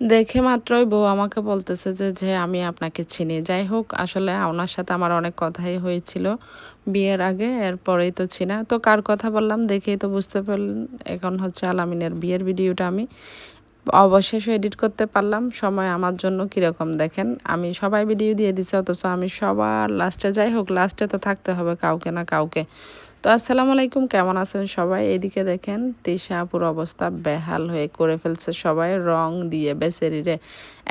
দেখে মাত্রই বউ আমাকে বলতেছে যে যে আমি আপনাকে চিনি। যাই হোক, আসলে ওনার সাথে আমার অনেক কথাই হয়েছিল বিয়ের আগে, এরপরেই তো চিনা। তো কার কথা বললাম দেখেই তো বুঝতে পারলেন, এখন হচ্ছে আলামিনের বিয়ের ভিডিওটা আমি অবশেষে এডিট করতে পারলাম। সময় আমার জন্য কীরকম দেখেন, আমি সবাই ভিডিও দিয়ে দিচ্ছি অথচ আমি সবার লাস্টে, যাই হোক, লাস্টে তো থাকতে হবে কাউকে না কাউকে। তো আসসালামু আলাইকুম, কেমন আছেন সবাই? এদিকে দেখেন তিশাপুর অবস্থা বেহাল হয়ে করে ফেলছে সবাই, রং দিয়ে বেসেরিরে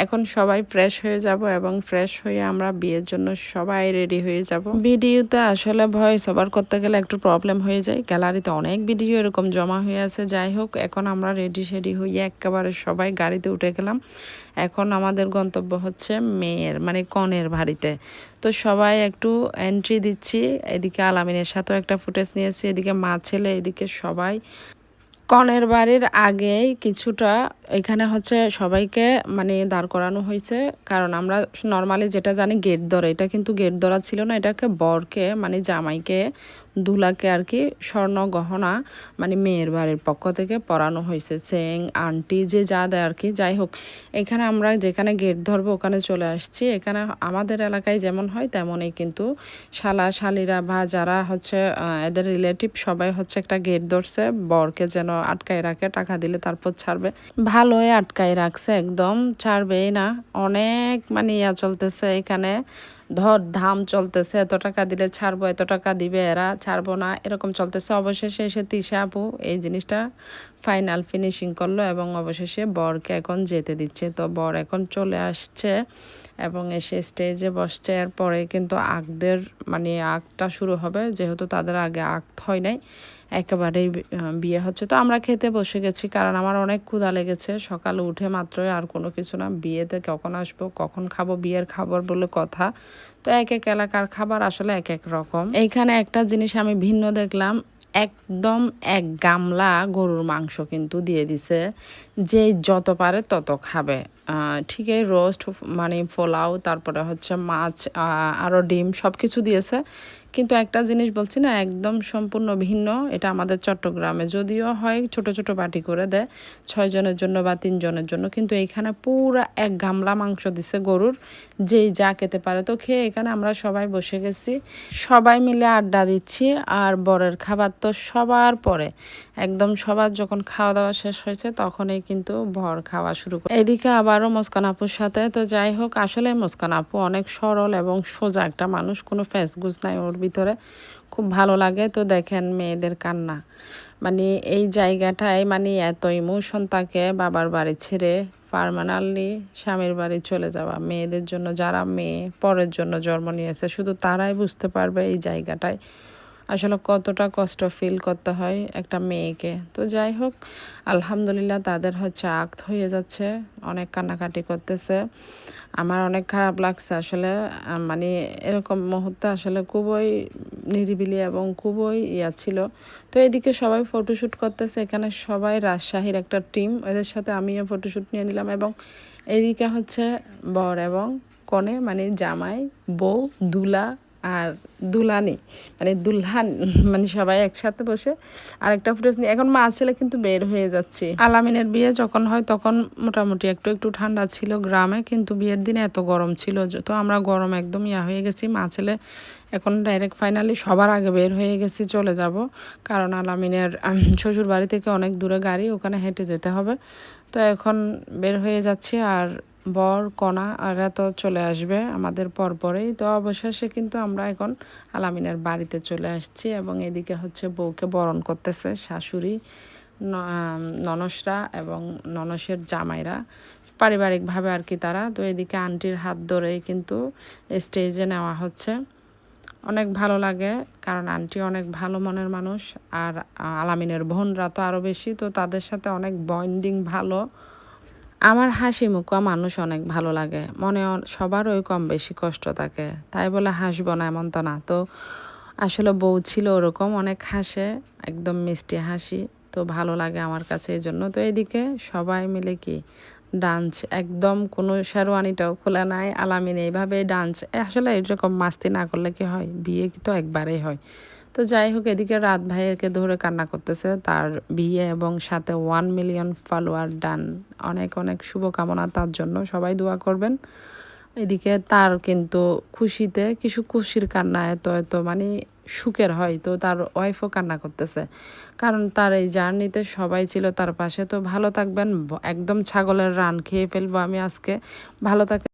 এখন সবাই ফ্রেশ হয়ে যাব এবং ফ্রেশ হয়ে আমরা বিয়ের জন্য সবাই রেডি হয়ে যাব। ভিডিওতে আসলে ভয় সবার করতে গেলে একটু প্রবলেম হয়ে যায়। গ্যালারিতে অনেক ভিডিও এরকম জমা হয়ে আছে। যাই হোক, এখন আমরা রেডি সেডি হয়ে একেবারে সবাই গাড়িতে উঠে গেলাম। এখন আমাদের গন্তব্য হচ্ছে মেয়ের মানে কনের বাড়িতে। তো সবাই একটু এন্ট্রি দিচ্ছি, এদিকে আলামিনের সাথেও একটা ফুটেজ নিয়েছি, এদিকে মা, ছেলে, এদিকে সবাই। কনের বাড়ির আগেই কিছুটা এখানে হচ্ছে সবাইকে মানে দাঁড় করানো হয়েছে। কারণ আমরা নর্মালি যেটা জানি গেট ধরে, এটা কিন্তু গেট ধরা ছিল না, এটাকে বরকে মানে জামাইকে, দুলাকে আর কি স্বর্ণ গহনা মানে মেয়ের বাড়ির পক্ষ থেকে পরানো হয়েছে। চেং, আন্টি, যে যা দেয় আর কি, যাই হোক, এখানে আমরা যেখানে গেট ধরবো, ওখানে চলে আসছি। এখানে আমাদের এলাকায় যেমন হয়, তেমনই কিন্তু শালা, শালিরা বা যারা হচ্ছে এদের রিলেটিভ সবাই হচ্ছে একটা গেট ধরছে, বরকে যেন আটকায় রাখে, টাকা দিলে তারপর ছাড়বে। ভালোই আটকায় রাখছে একদম, ছাড়বেই না। অনেক মানে ইয়া চলতেছে এখানে। ধর, ধাম চলতেছে, এত টাকা দিলে ছাড়বো, এত টাকা দিবে এরা, ছাড়বো না, এরকম চলতেছে। অবশেষে এসে তিশা আপু এই জিনিসটা ফাইনাল ফিনিশিং করল এবং অবশেষে বরকে এখন যেতে দিচ্ছে। তো বর এখন চলে আসছে এবং এসে স্টেজে বসছে। এরপরে কিন্তু আগদের মানে আগটা শুরু হবে, যেহেতু তাদের আগে আগ হয় নাই। একেবারেই বিয়ে হচ্ছে। তো আমরা খেতে বসে গেছি, কারণ আমার অনেক ক্ষুধা লেগেছে। সকালে উঠে মাত্রই আর কোনো কিছু না। বিয়েতে কখন আসব, কখন খাব, বিয়ের খাবার বলে কথা। তো এক এক এলাকার খাবার আসলে এক এক রকম। এইখানে একটা জিনিস আমি ভিন্ন দেখলাম। একদম এক গামলা গরুর মাংস কিন্তু দিয়ে দিছে। যে যত পারে তত খাবে। ঠিক এই রোস্ট মানে পোলাও, তারপরে হচ্ছে মাছ আরও ডিম সব কিছু দিয়েছে। কিন্তু একটা জিনিস বলছি না, একদম সম্পূর্ণ ভিন্ন। এটা আমাদের চট্টগ্রামে যদিও হয়, ছোট ছোট বাটি করে দেয় ছয় জনের জন্য বা তিনজনের জন্য। কিন্তু এইখানে পুরো এক গামলা মাংস দিছে গরুর, যেই যা খেতে পারে। তো খেয়ে এখানে আমরা সবাই বসে গেছি। সবাই মিলে আড্ডা দিচ্ছি, আর বরের খাবার তো সবার পরে। একদম সবার যখন খাওয়া দাওয়া শেষ হয়েছে, তখনই কিন্তু ভর খাওয়া শুরু করে। এদিকে আবারও মুস্কান আপুর সাথে। তো যাই হোক, আসলে মুস্কান আপু অনেক সরল এবং সোজা একটা মানুষ। কোনো ফেসগুজ নাই ওর ভিতরে। খুব ভালো লাগে। তো দেখেন মেয়েদের কান্না। মানে এই জায়গাটায় মানে এত ইমোশন তাকে বাবার বাড়ি ছেড়ে পারমানালি স্বামীর বাড়ি চলে যাওয়া। মেয়েদের জন্য যারা মেয়ে, পরের জন্য জন্ম নিয়েছে, শুধু তারাই বুঝতে পারবে এই জায়গাটায়। আসলে কতটা কষ্ট ফিল করতে হয় একটা মেয়েকে। তো যাই হোক, আলহামদুলিল্লাহ তাদের হচ্ছে আক্ত হয়ে যাচ্ছে, অনেক কান্নাকাটি করতেছে। আমার অনেক খারাপ লাগছে আসলে মানে এরকম মুহূর্তে আসলে খুবই নিরিবিলি এবং খুবই ইয়া ছিল। তো এদিকে সবাই ফটোশ্যুট করতেছে, এখানে সবাই রাজশাহীর একটা টিম এদের সাথে আমিও ফটোশ্যুট নিয়ে নিলাম এবং এদিকে হচ্ছে বর এবং কনে মানে জামাই, বউ, দুলা আর দুলানি মানে দুলহান মানে সবাই একসাথে বসে আর একটা ফুটেজ নিয়ে। এখন মা ছেলে কিন্তু বের হয়ে যাচ্ছে। আলামিনের বিয়ে যখন হয় তখন মোটামুটি একটু একটু ঠান্ডা ছিল গ্রামে, কিন্তু বিয়ের দিনে এত গরম ছিল তো আমরা গরম একদম ইয়া হয়ে গেছি। মা ছেলে এখন ডাইরেক্ট ফাইনালি সবার আগে বের হয়ে গেছি, চলে যাব। কারণ আলামিনের শ্বশুর বাড়ি থেকে অনেক দূরে গাড়ি, ওখানে হেঁটে যেতে হবে। তো এখন বের হয়ে যাচ্ছি আর বর কণা এরা তো চলে আসবে আমাদের পরপরেই। তো অবশেষে কিন্তু আমরা এখন আলামিনের বাড়িতে চলে আসছি এবং এদিকে হচ্ছে বউকে বরণ করতেছে শাশুড়ি ননসরা এবং ননসের জামাইরা। পারিবারিকভাবে আর কি তারা। তো এদিকে আন্টির হাত ধরেই কিন্তু স্টেজে নেওয়া হচ্ছে। অনেক ভালো লাগে, কারণ আন্টি অনেক ভালো মনের মানুষ, আর আলামিনের বোনরা তো আরও বেশি, তো তাদের সাথে অনেক বন্ডিং ভালো। আমার হাসি মুখা মানুষ অনেক ভালো লাগে, মনে সবার ওই কম বেশি কষ্ট থাকে, তাই বলে হাসবো না এমন তো না। তো আসলে বউ ছিল ওরকম, অনেক হাসে, একদম মিষ্টি হাসি, তো ভালো লাগে আমার কাছে এই জন্য। তো এদিকে সবাই মিলে কি ডান্স, একদম কোনো শেরওয়ানিটাও খোলা নাই, আলামিন এইভাবে ডান্স। আসলে এরকম মাস্তি না করলে কি হয়? বিয়ে তো একবারেই হয়। তো যাই হোক, এদিকে রাত ভাইয়াকে ধরে কান্না করতেছে। তার বিয়ে এবং সাথে ওয়ান মিলিয়ন ফলোয়ার ডান অনেক অনেক শুভকামনা তার জন্য। সবাই দোয়া করবেন। এদিকে তার কিন্তু খুশিতে কিছু খুশির কান্না এত এত মানে সুখের হয়, তো তার ওয়াইফও কান্না করতেছে। কারণ তার এই জার্নিতে সবাই ছিল তার পাশে, তো ভালো থাকবেন একদম ছাগলের রান খেয়ে ফেলব আমি আজকে। ভালো থাকে